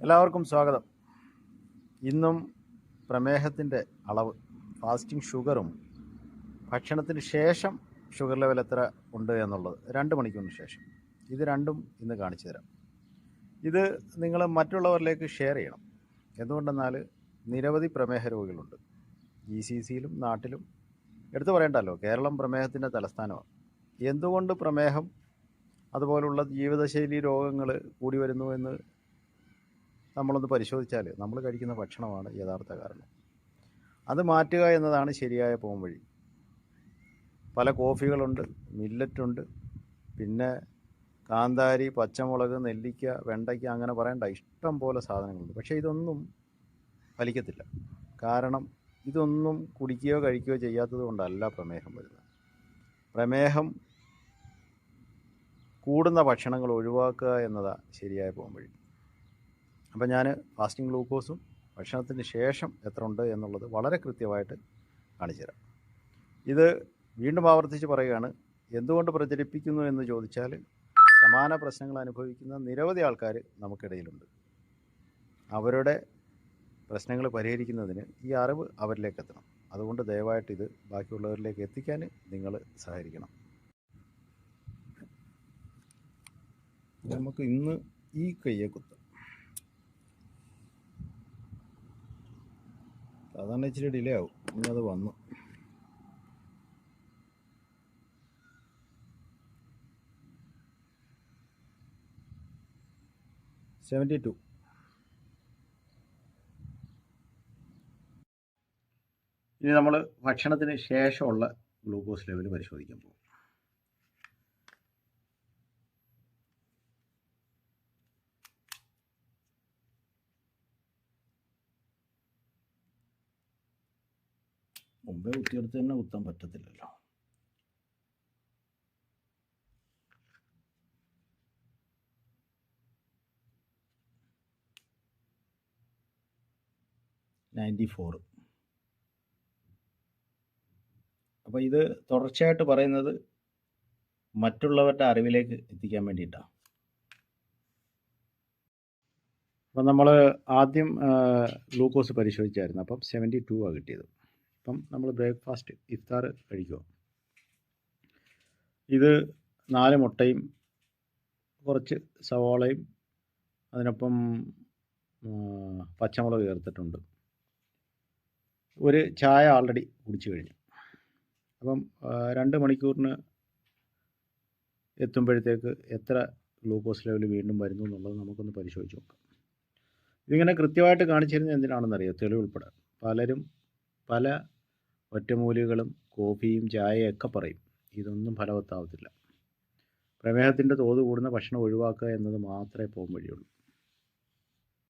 എല്ലാവർക്കും സ്വാഗതം. ഇന്നും പ്രമേഹത്തിന്റെ അളവ് ഫാസ്റ്റിംഗ് ഷുഗറും ഭക്ഷണത്തിന് ശേഷം ഷുഗർ ലെവൽ എത്ര ഉണ്ട് എന്നുള്ളത് രണ്ട് മണിക്കൂറിന് ശേഷം. ഇത് രണ്ടും ഇന്ന് കാണിച്ചു തരാം. ഇത് നിങ്ങൾ മറ്റുള്ളവരിലേക്ക് ഷെയർ ചെയ്യണം. എന്തുകൊണ്ടെന്നാൽ നിരവധി പ്രമേഹ രോഗികളുണ്ട്. ജി സി സിയിലും നാട്ടിലും. എടുത്തു പറയണ്ടല്ലോ കേരളം പ്രമേഹത്തിന്റെ തലസ്ഥാനമാണ്. എന്തുകൊണ്ട് പ്രമേഹം? അതുപോലുള്ള ജീവിതശൈലി രോഗങ്ങൾ കൂടി വരുന്നു എന്ന് നമ്മളൊന്ന് പരിശോധിച്ചാൽ നമ്മൾ കഴിക്കുന്ന ഭക്ഷണമാണ് യഥാർത്ഥ കാരണം. അത് മാറ്റുക എന്നതാണ് ശരിയായ പോം വഴി. പല കോഫികളുണ്ട് മില്ലറ്റുണ്ട് പിന്നെ കാന്താരി പച്ചമുളക് നെല്ലിക്ക വെണ്ടയ്ക്ക അങ്ങനെ പറയണ്ട ഇഷ്ടം പോലെ സാധനങ്ങളുണ്ട്. പക്ഷേ ഇതൊന്നും ഫലിക്കത്തില്ല. കാരണം ഇതൊന്നും കുടിക്കുകയോ കഴിക്കുകയോ ചെയ്യാത്തത് കൊണ്ടല്ല പ്രമേഹം വരുന്നത്. പ്രമേഹം കൂടുന്ന ഭക്ഷണങ്ങൾ ഒഴിവാക്കുക എന്നതാണ് ശരിയായ പോം വഴി. അപ്പോൾ ഞാൻ ഫാസ്റ്റിംഗ് ഗ്ലൂക്കോസും ഭക്ഷണത്തിന് ശേഷം എത്ര ഉണ്ട് എന്നുള്ളത് വളരെ കൃത്യമായിട്ട് കാണിച്ചു തരാം. ഇത് വീണ്ടും ആവർത്തിച്ച് പറയുകയാണ് എന്തുകൊണ്ട് പ്രചരിപ്പിക്കുന്നു എന്ന് ചോദിച്ചാൽ സമാന പ്രശ്നങ്ങൾ അനുഭവിക്കുന്ന നിരവധി ആൾക്കാർ നമുക്കിടയിലുണ്ട്. അവരുടെ പ്രശ്നങ്ങൾ പരിഹരിക്കുന്നതിന് ഈ അറിവ് അവരിലേക്ക് എത്തണം. അതുകൊണ്ട് ദയവായിട്ട് ഇത് ബാക്കിയുള്ളവരിലേക്ക് എത്തിക്കാൻ നിങ്ങൾ സഹകരിക്കണം. നമുക്ക് ഇന്ന് ഈ കയ്യെ കുത്താം. സാധാരണ ഇച്ചിരി ഡിലേ ആവും. ഇനി അത് വന്നു. സെവന്റി ടു ഇനി നമ്മൾ ഭക്ഷണത്തിന് ശേഷമുള്ള ഗ്ലൂക്കോസ് ലെവൽ പരിശോധിക്കാൻ പോകും മുമ്പേ കുത്തിയെടുത്ത് തന്നെ കുത്താൻ പറ്റത്തില്ലല്ലോ. നയന്റി ഫോർ അപ്പോൾ ഇത് തുടർച്ചയായിട്ട് പറയുന്നത് മറ്റുള്ളവരുടെ അറിവിലേക്ക് എത്തിക്കാൻ വേണ്ടിയിട്ടാണ് അപ്പം നമ്മൾ ആദ്യം ഗ്ലൂക്കോസ് പരിശോധിച്ചായിരുന്നു. അപ്പം സെവന്റി ടു ആണ് കിട്ടിയത്. അപ്പം നമ്മൾ ബ്രേക്ക്ഫാസ്റ്റ് ഇഫ്താർ കഴിക്കുക. ഇത് നാല് മുട്ടയും കുറച്ച് സവാളയും അതിനൊപ്പം പച്ചമുളക് ചേർത്തിട്ടുണ്ട്. ഒരു ചായ ആൾറെഡി കുടിച്ചു കഴിഞ്ഞു. അപ്പം രണ്ട് മണിക്കൂറിന് എത്തുമ്പോഴത്തേക്ക് എത്ര ഗ്ലൂക്കോസ് ലെവൽ വീണ്ടും വരുന്നു എന്നുള്ളത് നമുക്കൊന്ന് പരിശോധിച്ച് നോക്കാം. ഇതിങ്ങനെ കൃത്യമായിട്ട് കാണിച്ചിരുന്നത് എന്തിനാണെന്നറിയോ? തെളിവുൾപ്പെടെ പലരും പല ഒറ്റമൂലികളും കോഫിയും ചായയൊക്കെ പറയും. ഇതൊന്നും ഫലവത്താവത്തില്ല. പ്രമേഹത്തിന്റെ തോത് കൂടുന്ന ഭക്ഷണം ഒഴിവാക്കുക എന്നത് മാത്രമേ പോകാൻ വഴിയുള്ളൂ.